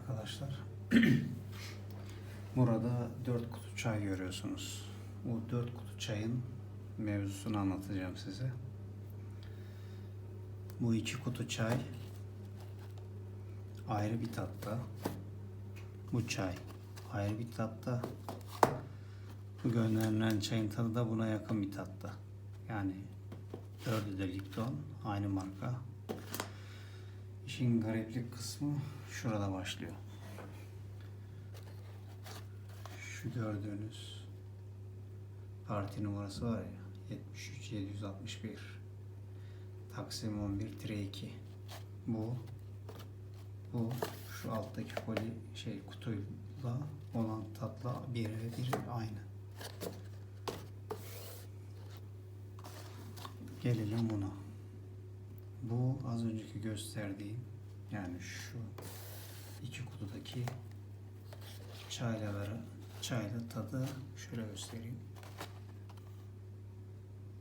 arkadaşlar. Burada 4 kutu çay görüyorsunuz. Bu 4 kutu çayın mevzusunu anlatacağım size. Bu iki kutu çay ayrı bir tatta. Bu çay ayrı bir tatta. Bu gönderilen çayın tadı da buna yakın bir tatta. Yani dördü de Lipton aynı marka. İşin gariplik kısmı şurada başlıyor. Şu gördüğünüz parti numarası var ya 73 761 Taksim 11 2 bu bu şu alttaki koli şey kutuyla olan tatla bir ve bir aynı. Gelelim buna. Bu az önceki gösterdiğim yani şu iki kutudaki çaylaları çayla tadı şöyle göstereyim.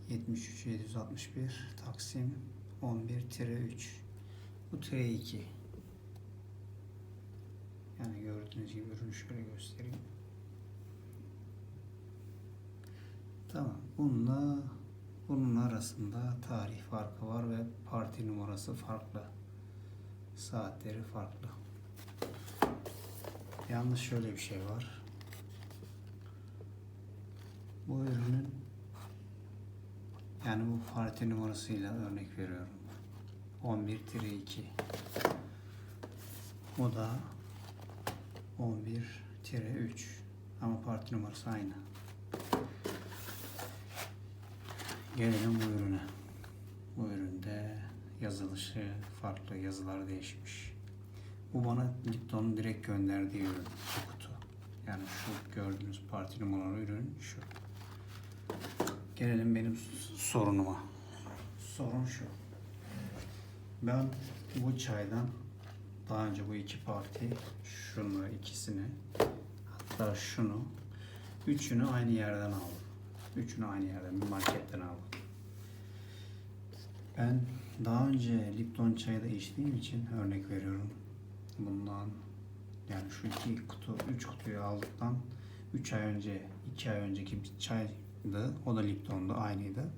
73 761 Taksim 11-3 bu T2 yani gördüğünüz gibi ürünü şöyle göstereyim. Tamam. Bununla bunun arasında tarih farkı var ve parti numarası farklı. Saatleri farklı. Yalnız şöyle bir şey var. Bu ürünün yani bu parti numarasıyla örnek veriyorum. 11 2 O da 11 3 ama parti numarası aynı. Gelelim bu ürüne. Yazılışı farklı, yazılar değişmiş. Bu bana Lipton'un direkt gönderdiği ürün, kutu. Yani şu gördüğünüz parti numaralı ürün şu. Gelelim benim sorunuma. Sorun şu. Ben bu çaydan daha önce bu iki parti, şunu ikisini, hatta şunu, üçünü aynı yerden aldım. Üçünü aynı yerden, bir marketten aldım. Ben daha önce Lipton çayı da içtiğim için örnek veriyorum. Bundan yani şu iki kutu, üç kutuyu aldıktan üç ay önce, iki ay önceki bir çaydı. O da Lipton'du, aynıydı.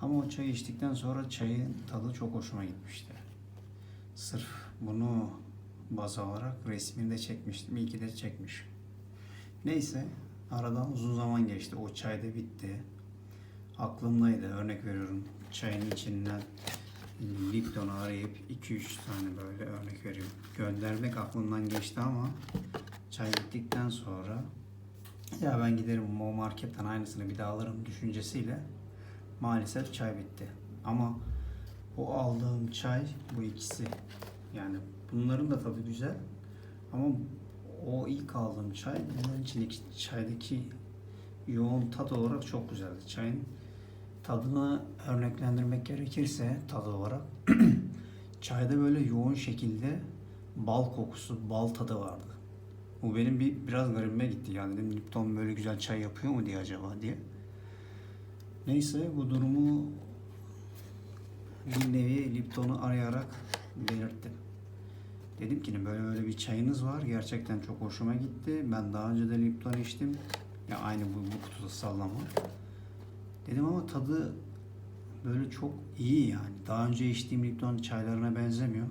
Ama o çayı içtikten sonra çayın tadı çok hoşuma gitmişti. Sırf bunu baz alarak resmini de çekmiştim. İyi ki de çekmişim. Neyse aradan uzun zaman geçti. O çay da bitti. Aklımdaydı. Örnek veriyorum. Çayın içinden Lipton'u arayıp 2-3 tane böyle örnek veriyorum. Göndermek aklımdan geçti ama çay bittikten sonra ya ben giderim o marketten aynısını bir daha alırım düşüncesiyle maalesef çay bitti. Ama o aldığım çay bu ikisi yani bunların da tadı güzel ama o ilk aldığım çay bunların içindeki çaydaki yoğun tat olarak çok güzeldi. Çayın tadını örneklendirmek gerekirse tadı olarak çayda böyle yoğun şekilde bal kokusu, bal tadı vardı. Bu benim bir biraz garibime gitti. Yani dedim Lipton böyle güzel çay yapıyor mu diye acaba diye. Neyse bu durumu bir nevi Lipton'u arayarak belirttim. Dedim ki böyle böyle bir çayınız var. Gerçekten çok hoşuma gitti. Ben daha önce de Lipton içtim. Ya aynı bu, bu kutuda sallama. Dedim ama tadı böyle çok iyi yani. Daha önce içtiğim Lipton çaylarına benzemiyor.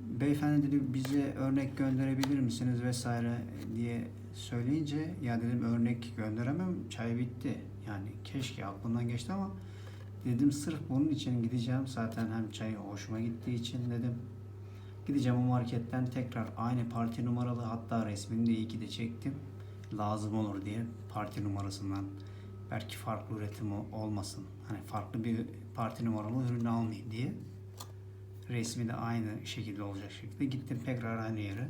Beyefendi dedi bize örnek gönderebilir misiniz vesaire diye söyleyince ya dedim örnek gönderemem çay bitti. Yani keşke aklımdan geçti ama dedim sırf bunun için gideceğim zaten hem çay hoşuma gittiği için dedim gideceğim o marketten tekrar aynı parti numaralı hatta resmini de iyi ki de çektim lazım olur diye parti numarasından belki farklı üretim ol- olmasın. Hani farklı bir parti numaralı ürünü almayayım diye resmi de aynı şekilde olacak şekilde gittim tekrar aynı yere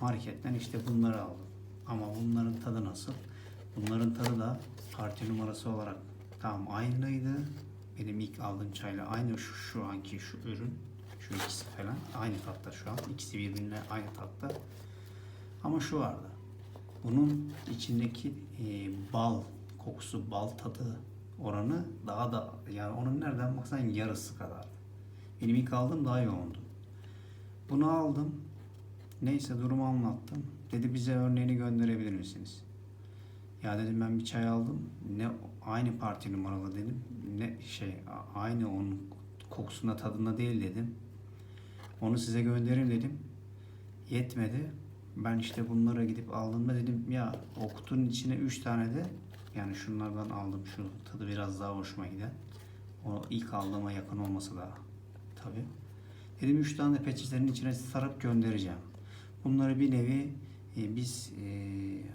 marketten işte bunları aldım. Ama bunların tadı nasıl? Bunların tadı da parti numarası olarak tam aynıydı. Benim ilk aldığım çayla aynı şu, şu anki şu ürün şu ikisi falan aynı tatta şu an. İkisi birbirine aynı tatta. Ama şu vardı. Bunun içindeki e, bal kokusu, bal tadı oranı daha da yani onun nereden baksan yarısı kadar. Benim ilk aldığım daha yoğundu. Bunu aldım. Neyse durumu anlattım. Dedi bize örneğini gönderebilir misiniz? Ya dedim ben bir çay aldım. Ne aynı parti numaralı dedim. Ne şey aynı onun kokusunda tadında değil dedim. Onu size göndereyim dedim. Yetmedi. Ben işte bunlara gidip aldığımda dedim ya o kutunun içine 3 tane de yani şunlardan aldım şu tadı biraz daha hoşuma giden. O ilk aldığıma yakın olması da tabii. Dedim 3 tane de peçetenin içine sarıp göndereceğim. Bunları bir nevi e, biz e,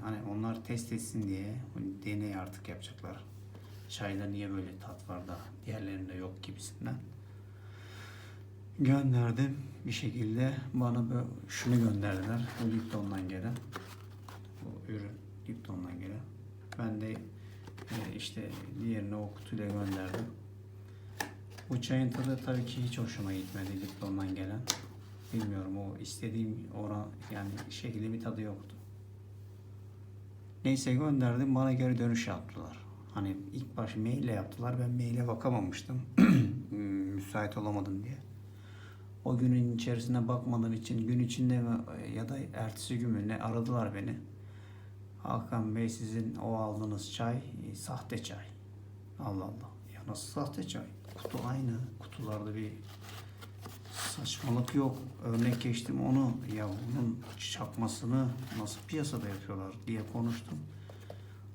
hani onlar test etsin diye hani deney artık yapacaklar. Çayda niye böyle tat var da diğerlerinde yok gibisinden. Gönderdim bir şekilde bana böyle şunu gönderdiler. Bu Lipton'dan gelen. Bu ürün Lipton'dan gelen. Ben de e, işte diğerini o kutuyla gönderdim. Bu çayın tadı tabii ki hiç hoşuma gitmedi Lipton'dan gelen. Bilmiyorum o istediğim oran yani şekilde bir tadı yoktu. Neyse gönderdim bana geri dönüş yaptılar. Hani ilk baş maille yaptılar ben maile bakamamıştım. Müsait olamadım diye. O günün içerisine bakmadığım için gün içinde ya da ertesi gün mü ne aradılar beni. Hakan Bey sizin o aldığınız çay e, sahte çay. Allah Allah. Ya nasıl sahte çay? Kutu aynı. Kutularda bir saçmalık yok. Örnek geçtim onu. Ya bunun çakmasını nasıl piyasada yapıyorlar diye konuştum.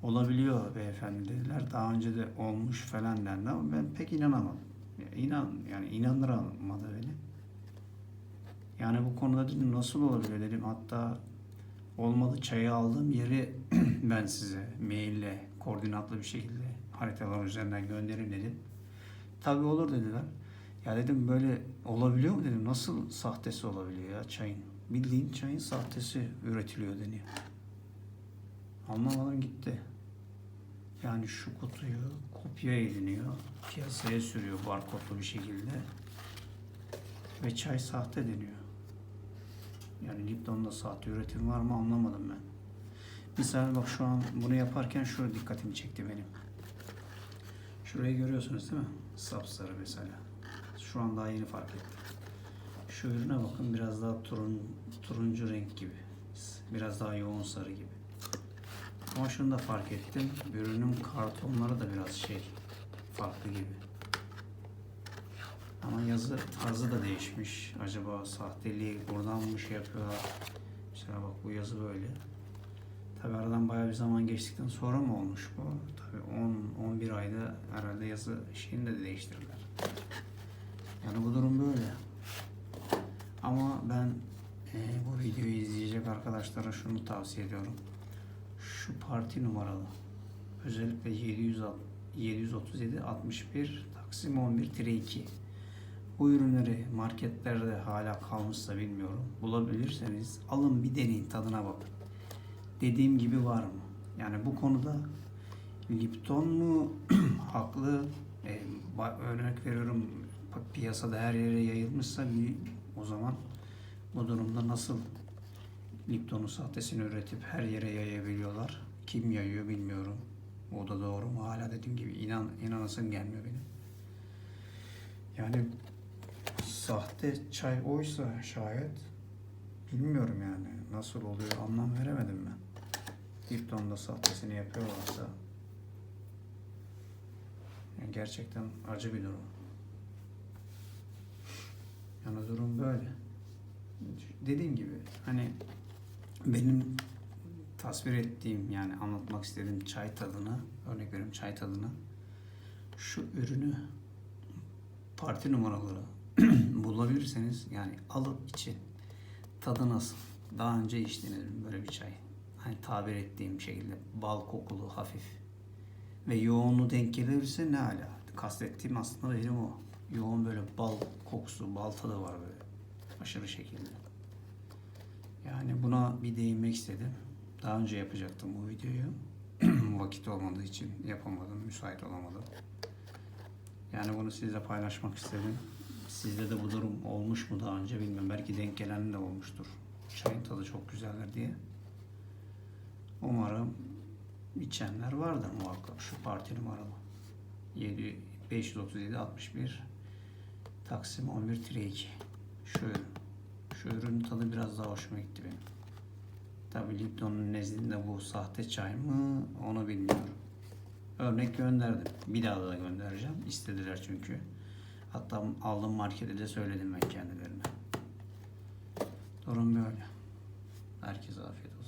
Olabiliyor beyefendi dediler. Daha önce de olmuş falan dendi ama ben pek inanamadım. Ya inan yani inandıramadı beni. Yani bu konuda dedim nasıl olabilir dedim. Hatta olmadı çayı aldığım yeri ben size maille koordinatlı bir şekilde haritalar üzerinden gönderin dedim. Tabii olur dediler. Ya dedim böyle olabiliyor mu dedim. Nasıl sahtesi olabiliyor ya çayın? Bildiğin çayın sahtesi üretiliyor deniyor. Anlamadan gitti. Yani şu kutuyu kopya ediniyor. Piyasaya sürüyor barkodlu bir şekilde. Ve çay sahte deniyor. Yani Lipton'da sahte üretim var mı anlamadım ben. Misal bak şu an bunu yaparken şurada dikkatimi çekti benim. Şurayı görüyorsunuz değil mi? Sapsarı mesela. Şu an daha yeni fark ettim. Şu ürüne bakın biraz daha turun, turuncu renk gibi. Biraz daha yoğun sarı gibi. Ama şunu da fark ettim. Ürünün kartonları da biraz şey farklı gibi. Ama yazı tarzı da değişmiş. Acaba sahteliği buradan mı şey yapıyorlar? Mesela bak bu yazı böyle. Tabi aradan bayağı bir zaman geçtikten sonra mı olmuş bu? Tabi 10-11 ayda herhalde yazı şeyini de değiştirdiler. Yani bu durum böyle. Ama ben e, bu videoyu izleyecek arkadaşlara şunu tavsiye ediyorum. Şu parti numaralı. Özellikle 700, 737 61 Taksim 11 2 bu ürünleri marketlerde hala kalmışsa bilmiyorum. Bulabilirseniz alın bir deneyin tadına bakın. Dediğim gibi var mı? Yani bu konuda Lipton mu haklı? E, örnek veriyorum pi- piyasada her yere yayılmışsa bir, o zaman bu durumda nasıl Lipton'un sahtesini üretip her yere yayabiliyorlar? Kim yayıyor bilmiyorum. O da doğru mu? Hala dediğim gibi inan inanasım gelmiyor benim. Yani sahte çay oysa şayet bilmiyorum yani nasıl oluyor anlam veremedim ben. Lipton'da sahtesini yapıyorlarsa yani gerçekten acı bir durum. Yani durum böyle. Dediğim gibi hani benim tasvir ettiğim yani anlatmak istediğim çay tadını örnek veriyorum çay tadını şu ürünü parti numaraları bulabilirseniz yani alıp için tadı nasıl? Daha önce içtiniz mi böyle bir çay? Hani tabir ettiğim şekilde bal kokulu hafif ve yoğunluğu denk gelirse ne ala? Kastettiğim aslında benim o. Yoğun böyle bal kokusu, bal tadı var böyle. Aşırı şekilde. Yani buna bir değinmek istedim. Daha önce yapacaktım bu videoyu. Vakit olmadığı için yapamadım, müsait olamadım. Yani bunu sizle paylaşmak istedim. Sizde de bu durum olmuş mu daha önce bilmiyorum. Belki denk gelen de olmuştur. Çayın tadı çok güzeldir diye. Umarım içenler vardır muhakkak. Şu parti numaralı. 7, 537 61 Taksim 11 2. Şu. Şu ürün tadı biraz daha hoşuma gitti benim. Tabi Lipton'un nezdinde bu sahte çay mı onu bilmiyorum. Örnek gönderdim. Bir daha da göndereceğim. İstediler çünkü. Hatta aldığım markete de söyledim ben kendilerine. Durum böyle. Herkese afiyet olsun.